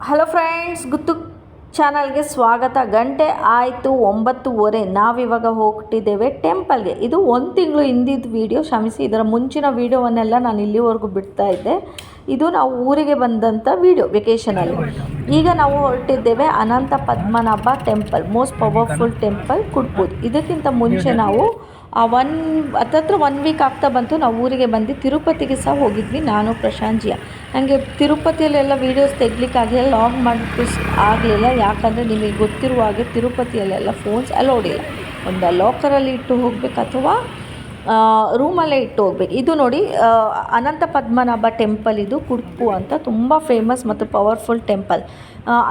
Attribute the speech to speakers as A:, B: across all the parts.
A: Hello friends ಗುತ್ತು ಚಾನಲ್ಗೆ ಸ್ವಾಗತ. ಗಂಟೆ ಆಯಿತು ಒಂಬತ್ತುವರೆ. ನಾವಿವಾಗ ಹೋಗ್ತಿದ್ದೇವೆ ಟೆಂಪಲ್ಗೆ ಇದು ಒಂದು ತಿಂಗಳು ಹಿಂದಿದ್ದ ವೀಡಿಯೋ ಕ್ಷಮಿಸಿ, ಇದರ ಮುಂಚಿನ ವೀಡಿಯೋವನ್ನೆಲ್ಲ ನಾನು ಇಲ್ಲಿವರೆಗೂ ಬಿಡ್ತಾ ಇದ್ದೆ. ಇದು ನಾವು ಊರಿಗೆ ಬಂದಂಥ ವೀಡಿಯೋ ವೆಕೇಷನಲ್ಲಿ ಈಗ ನಾವು ಹೊರಟಿದ್ದೇವೆ Anantha Padmanabha temple most powerful temple ಕುಡ್ಬೋದು ಇದಕ್ಕಿಂತ ಮುಂಚೆ ನಾವು ಒನ್ ಹತ್ತತ್ರ ಒನ್ ವೀಕ್ ಆಗ್ತಾ ಬಂತು. ನಾವು ಊರಿಗೆ ಬಂದು ತಿರುಪತಿಗೆ ಸಹ ಹೋಗಿದ್ವಿ. ನಾನು ಪ್ರಶಾಂತ್ಜಿಯ ನನಗೆ ತಿರುಪತಿಯಲ್ಲೆಲ್ಲ ವೀಡಿಯೋಸ್ ತೆಗ್ಲಿಕ್ಕಾಗಲಿಲ್ಲ ಲಾಗ್ ಮಾಡಿ ಆಗಲಿಲ್ಲ. ಯಾಕಂದರೆ ನಿಮಗೆ ಗೊತ್ತಿರುವ ಹಾಗೆ ತಿರುಪತಿಯಲ್ಲೆಲ್ಲ ಫೋನ್ಸ್ ಅಲೋಡ್ ಇಲ್ಲ. ಒಂದು ಲಾಕರಲ್ಲಿ ಇಟ್ಟು ಹೋಗ್ಬೇಕು ಅಥವಾ ರೂಮಲ್ಲೇ ಇಟ್ಟು ಹೋಗ್ಬೇಕು. ಇದು ನೋಡಿ ಅನಂತ ಪದ್ಮನಾಭ ಟೆಂಪಲ್ ಇದು ಕುಡ್ಪು ಅಂತ ತುಂಬ ಫೇಮಸ್ ಮತ್ತು ಪವರ್ಫುಲ್ ಟೆಂಪಲ್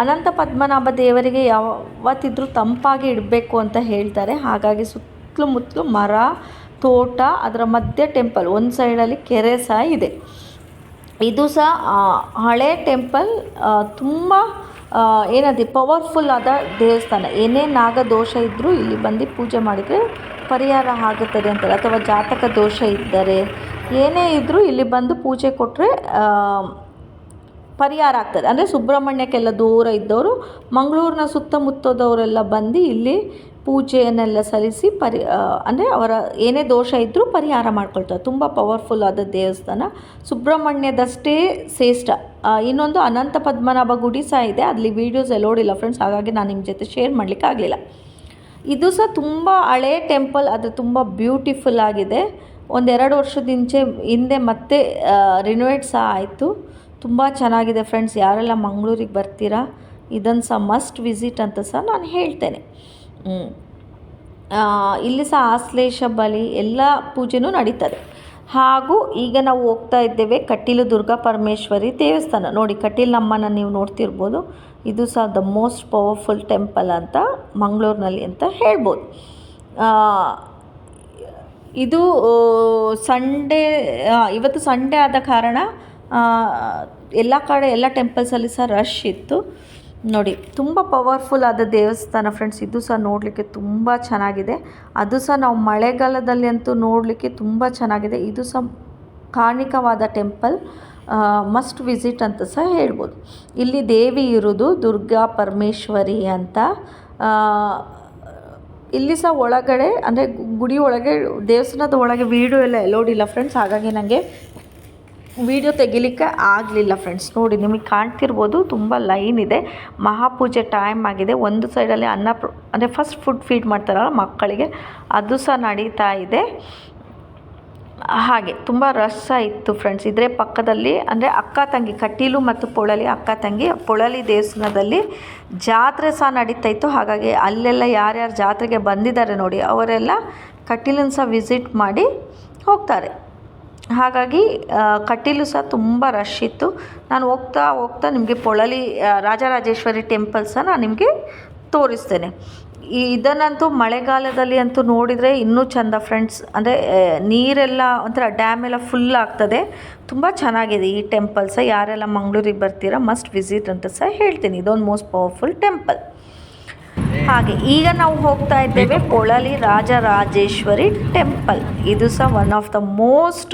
A: ಅನಂತ ಪದ್ಮನಾಭ ದೇವರಿಗೆ ಯಾವತ್ತಿದ್ರೂ ತಂಪಾಗಿ ಇಡಬೇಕು ಅಂತ ಹೇಳ್ತಾರೆ. ಹಾಗಾಗಿ ಸುತ್ತಲೂ ಮುತ್ತಲು ಮರ, ತೋಟ, ಅದರ ಮಧ್ಯೆ ಟೆಂಪಲ್. ಒಂದು ಸೈಡಲ್ಲಿ ಕೆರೆ ಸಹ ಇದೆ. ಇದು ಸಹ ಹಳೆ ಟೆಂಪಲ್ ತುಂಬ ಏನದು ಪವರ್ಫುಲ್ ಆದ ದೇವಸ್ಥಾನ. ಏನೇ ನಾಗ ದೋಷ ಇದ್ದರೂ ಇಲ್ಲಿ ಬಂದು ಪೂಜೆ ಮಾಡಿದರೆ ಪರಿಹಾರ ಆಗುತ್ತದೆ ಅಂತಾರೆ. ಅಥವಾ ಜಾತಕ ದೋಷ ಇದ್ದರೆ ಏನೇ ಇದ್ದರೂ ಇಲ್ಲಿ ಬಂದು ಪೂಜೆ ಕೊಟ್ಟರೆ ಪರಿಹಾರ ಆಗ್ತದೆ. ಅಂದರೆ ಸುಬ್ರಹ್ಮಣ್ಯಕ್ಕೆಲ್ಲ ದೂರ ಇದ್ದವರು, ಮಂಗಳೂರಿನ ಸುತ್ತಮುತ್ತದವರೆಲ್ಲ ಬಂದು ಇಲ್ಲಿ ಪೂಜೆಯನ್ನೆಲ್ಲ ಸಲ್ಲಿಸಿ ಪರಿ ಅಂದರೆ ಅವರ ಏನೇ ದೋಷ ಇದ್ದರೂ ಪರಿಹಾರ ಮಾಡ್ಕೊಳ್ತಾರೆ. ತುಂಬ ಪವರ್ಫುಲ್ ಆದ ದೇವಸ್ಥಾನ. ಸುಬ್ರಹ್ಮಣ್ಯದಷ್ಟೇ ಶ್ರೇಷ್ಠ. ಇನ್ನೊಂದು ಅನಂತ ಪದ್ಮನಾಭ ಗುಡಿ ಸಹ ಇದೆ. ಅಲ್ಲಿ ವೀಡಿಯೋಸ್ ಎಲ್ಲೋಡಿಲ್ಲ ಫ್ರೆಂಡ್ಸ್ ಹಾಗಾಗಿ ನಾನು ನಿಮ್ಮ ಜೊತೆ ಶೇರ್ ಮಾಡಲಿಕ್ಕೆ ಆಗಲಿಲ್ಲ. ಇದು ಸಹ ತುಂಬ ಹಳೇ ಟೆಂಪಲ್ ಅದು ತುಂಬ ಬ್ಯೂಟಿಫುಲ್ ಆಗಿದೆ. ಒಂದೆರಡು ವರ್ಷದ ಹಿಂಚೆ, ಹಿಂದೆ ಮತ್ತೆ ರಿನೋವೇಟ್ ಸಹ ಆಯಿತು. ತುಂಬ ಚೆನ್ನಾಗಿದೆ ಫ್ರೆಂಡ್ಸ್ ಯಾರೆಲ್ಲ ಮಂಗಳೂರಿಗೆ ಬರ್ತೀರಾ ಇದನ್ನು ಸಹ ಮಸ್ಟ್ ವಿಸಿಟ್ ಅಂತ ಸಹ ನಾನು ಹೇಳ್ತೇನೆ. ಇಲ್ಲಿ ಸಹ ಆಶ್ಲೇಷ ಬಲಿ ಎಲ್ಲ ಪೂಜೆನೂ ನಡೀತದೆ. ಹಾಗೂ ಈಗ ನಾವು ಹೋಗ್ತಾ ಇದ್ದೇವೆ ಕಟೀಲು ದುರ್ಗಾ ಪರಮೇಶ್ವರಿ ದೇವಸ್ಥಾನ. ನೋಡಿ ಕಟೀಲಮ್ಮನ ನೀವು ನೋಡ್ತಿರ್ಬೋದು. ಇದು ಸಹ ದ ಮೋಸ್ಟ್ ಪವರ್ಫುಲ್ ಟೆಂಪಲ್ ಅಂತ ಮಂಗಳೂರಿನಲ್ಲಿ ಅಂತ ಹೇಳ್ಬೋದು. ಇದು ಸಂಡೇ ಇವತ್ತು ಸಂಡೇ ಆದ ಕಾರಣ ಎಲ್ಲ ಕಡೆ, ಎಲ್ಲ ಟೆಂಪಲ್ಸಲ್ಲಿ ಸಹ ರಶ್ ಇತ್ತು. ನೋಡಿ, ತುಂಬ ಪವರ್ಫುಲ್ ಆದ ದೇವಸ್ಥಾನ ಫ್ರೆಂಡ್ಸ್ ಇದು ಸಹ ನೋಡಲಿಕ್ಕೆ ತುಂಬ ಚೆನ್ನಾಗಿದೆ. ಅದು ಸಹ ನಾವು ಮಳೆಗಾಲದಲ್ಲಿ ಅಂತೂ ನೋಡಲಿಕ್ಕೆ ತುಂಬ ಚೆನ್ನಾಗಿದೆ. ಇದು ಸಹ ಕಾಣಿಕವಾದ ಟೆಂಪಲ್ ಮಸ್ಟ್ ವಿಸಿಟ್ ಅಂತ ಸಹ ಹೇಳ್ಬೋದು. ಇಲ್ಲಿ ದೇವಿ ಇರೋದು ದುರ್ಗಾ ಪರಮೇಶ್ವರಿ ಅಂತ. ಇಲ್ಲಿ ಸಹ ಒಳಗಡೆ, ಅಂದರೆ ಗುಡಿ ಒಳಗೆ, ದೇವಸ್ಥಾನದ ಒಳಗೆ ವೀಡಿಯೋ ಎಲ್ಲ ಎಲೋಡ್ ಇಲ್ಲ ಫ್ರೆಂಡ್ಸ್ ಹಾಗಾಗಿ ನನಗೆ ವಿಡಿಯೋ ತೆಗಿಲಿಕ್ಕೆ ಆಗಲಿಲ್ಲ ಫ್ರೆಂಡ್ಸ್ ನೋಡಿ, ನಿಮಗೆ ಕಾಣ್ತಿರ್ಬೋದು, ತುಂಬ ಲೈನ್ ಇದೆ. ಮಹಾಪೂಜೆ ಟೈಮ್ ಆಗಿದೆ. ಒಂದು ಸೈಡಲ್ಲಿ ಅನ್ನ ಅಂದರೆ ಫಸ್ಟ್ ಫುಡ್ ಫೀಡ್ ಮಾಡ್ತಾರಲ್ಲ ಮಕ್ಕಳಿಗೆ, ಅದು ಸಹ ನಡೀತಾ ಇದೆ. ಹಾಗೆ, ತುಂಬ ರಸ ಇತ್ತು ಫ್ರೆಂಡ್ಸ್ ಇದರ ಪಕ್ಕದಲ್ಲಿ, ಅಂದರೆ ಅಕ್ಕ ತಂಗಿ, ಕಟೀಲು ಮತ್ತು ಪೊಳಲಿ ಅಕ್ಕ ತಂಗಿ, ಪೊಳಲಿ ದೇವಸ್ಥಾನದಲ್ಲಿ ಜಾತ್ರೆ ಸಹ ನಡೀತಾ ಇತ್ತು. ಹಾಗಾಗಿ ಅಲ್ಲೆಲ್ಲ ಯಾರ್ಯಾರು ಜಾತ್ರೆಗೆ ಬಂದಿದ್ದಾರೆ ನೋಡಿ, ಅವರೆಲ್ಲ ಕಟೀಲನ್ನು ಸಹ ವಿಸಿಟ್ ಮಾಡಿ ಹೋಗ್ತಾರೆ. ಹಾಗಾಗಿ ಕಟೀಲು ಸಹ ತುಂಬ ರಶ್ ಇತ್ತು. ನಾನು ಹೋಗ್ತಾ ಹೋಗ್ತಾ ನಿಮಗೆ ಪೊಳಲಿ ರಾಜರಾಜೇಶ್ವರಿ ಟೆಂಪಲ್ ನಾನು ನಿಮಗೆ ತೋರಿಸ್ತೇನೆ. ಇದನ್ನಂತೂ ಮಳೆಗಾಲದಲ್ಲಿ ಅಂತೂ ನೋಡಿದರೆ ಇನ್ನೂ ಚಂದ ಫ್ರೆಂಡ್ಸ್ ಅಂದರೆ ನೀರೆಲ್ಲ ಒಂಥರ ಡ್ಯಾಮ್ ಎಲ್ಲ ಫುಲ್ ಆಗ್ತದೆ. ತುಂಬ ಚೆನ್ನಾಗಿದೆ ಈ ಟೆಂಪಲ್ ಸಹ. ಯಾರೆಲ್ಲ ಮಂಗಳೂರಿಗೆ ಬರ್ತೀರಾ ಮಸ್ಟ್ ವಿಸಿಟ್ ಅಂತ ಸಹ ಹೇಳ್ತೀನಿ. ಇದೊಂದು ಮೋಸ್ಟ್ ಪವರ್ಫುಲ್ ಟೆಂಪಲ್ ಹಾಗೆ ಈಗ ನಾವು ಹೋಗ್ತಾ ಇದ್ದೇವೆ ಪೊಳಲಿ ರಾಜರಾಜೇಶ್ವರಿ ಟೆಂಪಲ್. ಇದು ಸಹ one of the most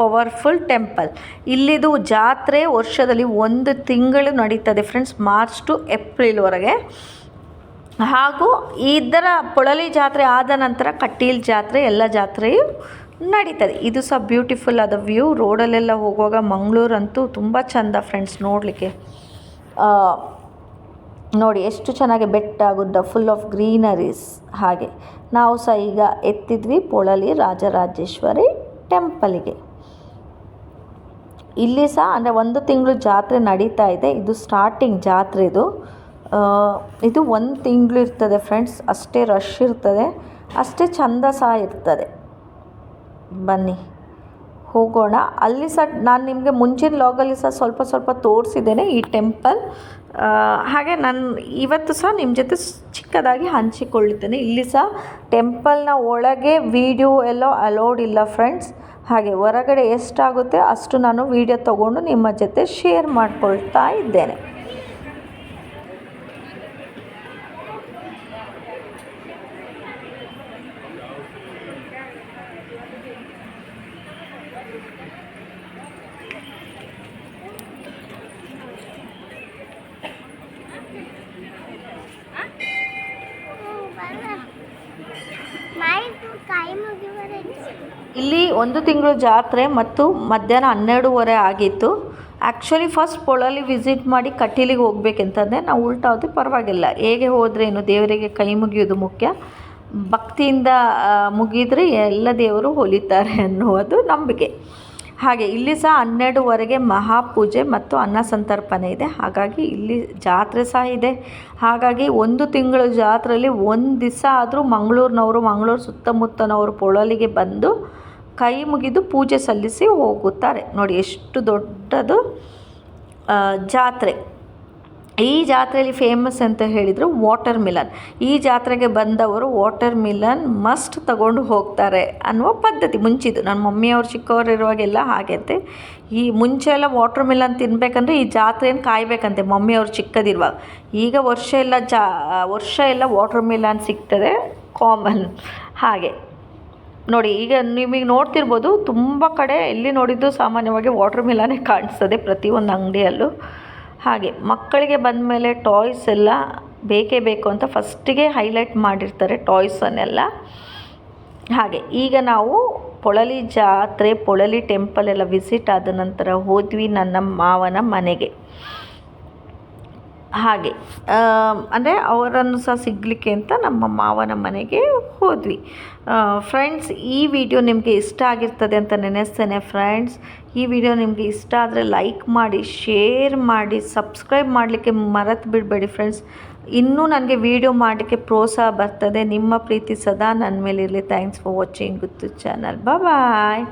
A: powerful temple ಇಲ್ಲಿದು ಜಾತ್ರೆ ವರ್ಷದಲ್ಲಿ ಒಂದು ತಿಂಗಳು ನಡೀತದೆ ಫ್ರೆಂಡ್ಸ್ ಮಾರ್ಚ್ ಟು ಏಪ್ರಿಲ್ವರೆಗೆ ಹಾಗೂ ಇದರ ಪೊಳಲಿ ಜಾತ್ರೆ ಆದ ನಂತರ ಕಟೀಲ್ ಜಾತ್ರೆ ಎಲ್ಲ ಜಾತ್ರೆಯು ನಡೀತದೆ. ಇದು ಸಹ ಬ್ಯೂಟಿಫುಲ್ ಆದ ವ್ಯೂ ರೋಡಲ್ಲೆಲ್ಲ ಹೋಗುವಾಗ ಮಂಗಳೂರಂತೂ ತುಂಬ ಚಂದ ಫ್ರೆಂಡ್ಸ್ ನೋಡಲಿಕ್ಕೆ. ನೋಡಿ, ಎಷ್ಟು ಚೆನ್ನಾಗಿ ಬೆಟ್ಟ, ಗುಡ್ಡ ಫುಲ್ ಆಫ್ ಗ್ರೀನರೀಸ್ ಹಾಗೆ, ನಾವು ಸಹ ಈಗ ಎತ್ತಿದ್ವಿ ಪೊಳಲಿ ರಾಜರಾಜೇಶ್ವರಿ ಟೆಂಪಲಿಗೆ ಇಲ್ಲಿ ಸಹ, ಅಂದರೆ ಒಂದು ತಿಂಗಳು ಜಾತ್ರೆ ನಡೀತಾ ಇದೆ. ಇದು ಸ್ಟಾರ್ಟಿಂಗ್ ಜಾತ್ರೆದು ಇದು. ಒಂದು ತಿಂಗಳು ಇರ್ತದೆ ಫ್ರೆಂಡ್ಸ್ ಅಷ್ಟೇ ರಶ್ ಇರ್ತದೆ. ಅಷ್ಟೇ ಚಂದ ಸಹ ಇರ್ತದೆ. ಬನ್ನಿ. ಹೋಗೋಣ. ಅಲ್ಲಿ ಸಹ ನಾನು ನಿಮಗೆ ಮುಂಚಿನ ಲಾಗಲ್ಲಿ ಸಹ ಸ್ವಲ್ಪ ಸ್ವಲ್ಪ ತೋರಿಸಿದ್ದೇನೆ ಈ ಟೆಂಪಲ್ ಹಾಗೆ ನಾನು ಇವತ್ತು ಸಹ ನಿಮ್ಮ ಜೊತೆ ಚಿಕ್ಕದಾಗಿ ಹಂಚಿಕೊಳ್ಳುತ್ತೇನೆ. ಇಲ್ಲಿ ಸಹ ಟೆಂಪಲ್ನ ಒಳಗೆ ವಿಡಿಯೋ ಎಲ್ಲ ಅಲೋಡ್ ಇಲ್ಲ ಫ್ರೆಂಡ್ಸ್ ಹಾಗೆ ಹೊರಗಡೆ ಎಷ್ಟಾಗುತ್ತೆ ಅಷ್ಟು ನಾನು ವಿಡಿಯೋ ತಗೊಂಡು ನಿಮ್ಮ ಜೊತೆ ಶೇರ್ ಮಾಡ್ಕೊಳ್ತಾ ಇದ್ದೇನೆ. ಇಲ್ಲಿ ಒಂದು ತಿಂಗಳು ಜಾತ್ರೆ ಮತ್ತು ಮಧ್ಯಾಹ್ನ ಹನ್ನೆರಡೂವರೆ ಆಗಿತ್ತು. ಆ್ಯಕ್ಚುಲಿ ಫಸ್ಟ್ ಪೊಳಲಿ ವಿಸಿಟ್ ಮಾಡಿ ಕಟೀಲಿಗೆ ಹೋಗ್ಬೇಕಂತಂದರೆ ನಾವು ಉಲ್ಟಾ ಹೋದ್ರೆ ಪರವಾಗಿಲ್ಲ. ಹೇಗೆ ಹೋದರೆ ಏನು ದೇವರಿಗೆ ಕೈ ಮುಗಿಯೋದು ಮುಖ್ಯ. ಭಕ್ತಿಯಿಂದ ಮುಗಿದರೆ ಎಲ್ಲ ದೇವರು ಹೊಲಿತಾರೆ ಅನ್ನುವುದು ನಂಬಿಕೆ. ಹಾಗೆ ಇಲ್ಲಿ ಸಹ ಹನ್ನೆರಡುವರೆಗೆ ಮಹಾಪೂಜೆ ಮತ್ತು ಅನ್ನ ಸಂತರ್ಪಣೆ ಇದೆ. ಹಾಗಾಗಿ ಇಲ್ಲಿ ಜಾತ್ರೆ ಸಹ ಇದೆ. ಹಾಗಾಗಿ ಒಂದು ತಿಂಗಳು ಜಾತ್ರೆಯಲ್ಲಿ ಒಂದು ದಿವಸ ಆದರೂ ಮಂಗಳೂರಿನವರು, ಮಂಗಳೂರು ಸುತ್ತಮುತ್ತನವರು ಪೊಳಲಿಗೆ ಬಂದು ಕೈ ಮುಗಿದು ಪೂಜೆ ಸಲ್ಲಿಸಿ ಹೋಗುತ್ತಾರೆ. ನೋಡಿ, ಎಷ್ಟು ದೊಡ್ಡದು ಜಾತ್ರೆ. ಈ ಜಾತ್ರೆಯಲ್ಲಿ ಫೇಮಸ್ ಅಂತ ಹೇಳಿದರು ವಾಟರ್ ಮಿಲನ್ ಈ ಜಾತ್ರೆಗೆ ಬಂದವರು ವಾಟರ್ ಮಿಲನ್ ಮಸ್ಟ್ ತಗೊಂಡು ಹೋಗ್ತಾರೆ ಅನ್ನುವ ಪದ್ಧತಿ. ಮುಂಚಿದ್ದು ನನ್ನ ಮಮ್ಮಿಯವ್ರು ಹಾಗೆ ಅಂತೆ ಈ ಮುಂಚೆ ಎಲ್ಲ ವಾಟರ್ ಮಿಲನ್ ತಿನ್ನಬೇಕಂದ್ರೆ ಈ ಜಾತ್ರೆಯನ್ನು ಕಾಯಬೇಕಂತೆ ಮಮ್ಮಿಯವ್ರು ಚಿಕ್ಕದಿರುವಾಗ. ಈಗ ವರ್ಷ ಎಲ್ಲ ಜಾ, ವರ್ಷ ಎಲ್ಲ ವಾಟರ್ ಮಿಲನ್ ಸಿಗ್ತದೆ ಕಾಮನ್ ಹಾಗೆ. ನೋಡಿ, ಈಗ ನಿಮಗೆ ನೋಡ್ತಿರ್ಬೋದು, ತುಂಬ ಕಡೆ ಎಲ್ಲಿ ನೋಡಿದ್ದು ಸಾಮಾನ್ಯವಾಗಿ ವಾಟರ್ ಮಿಲನೇ ಕಾಣಿಸ್ತದೆ ಪ್ರತಿಯೊಂದು ಅಂಗಡಿಯಲ್ಲೂ. ಹಾಗೆ, ಮಕ್ಕಳಿಗೆ ಬಂದ ಮೇಲೆ ಟಾಯ್ಸ್ ಎಲ್ಲ ಬೇಕೇ ಬೇಕು ಅಂತ ಫಸ್ಟಿಗೆ ಹೈಲೈಟ್ ಮಾಡಿರ್ತಾರೆ ಟಾಯ್ಸನ್ನೆಲ್ಲ ಹಾಗೆ, ಈಗ ನಾವು ಪೊಳಲಿ ಜಾತ್ರೆ, ಪೊಳಲಿ ಟೆಂಪಲ್ ಎಲ್ಲ ವಿಸಿಟ್ ಆದ ನಂತರ ಹೋದ್ವಿ ನನ್ನ ಮಾವನ ಮನೆಗೆ. ಹಾಗೆ. ಅಂದರೆ ಅವರನ್ನು ಸಹ ಸಿಗಲಿಕ್ಕೆ ಅಂತ ನಮ್ಮ ಮಾವನ ಮನೆಗೆ ಹೋದ್ವಿ. ಫ್ರೆಂಡ್ಸ್ ಈ ವಿಡಿಯೋ ನಿಮಗೆ ಇಷ್ಟ ಆಗಿರ್ತದೆ ಅಂತ ನೆನೆಸ್ತೇನೆ ಫ್ರೆಂಡ್ಸ್ ಈ ವಿಡಿಯೋ ನಿಮಗೆ ಇಷ್ಟ ಆದರೆ ಲೈಕ್ ಮಾಡಿ ಶೇರ್ ಮಾಡಿ ಸಬ್ಸ್ಕ್ರೈಬ್ ಮಾಡಲಿಕ್ಕೆ ಮರೆತು ಬಿಡಬೇಡಿ ಫ್ರೆಂಡ್ಸ್ ಇನ್ನೂ ನನಗೆ ವಿಡಿಯೋ ಮಾಡಲಿಕ್ಕೆ ಪ್ರೋತ್ಸಾಹ ಬರ್ತದೆ. ನಿಮ್ಮ ಪ್ರೀತಿ ಸದಾ ನನ್ನ ಮೇಲೆ ಇರಲಿ thanks for watching Guttu channel bye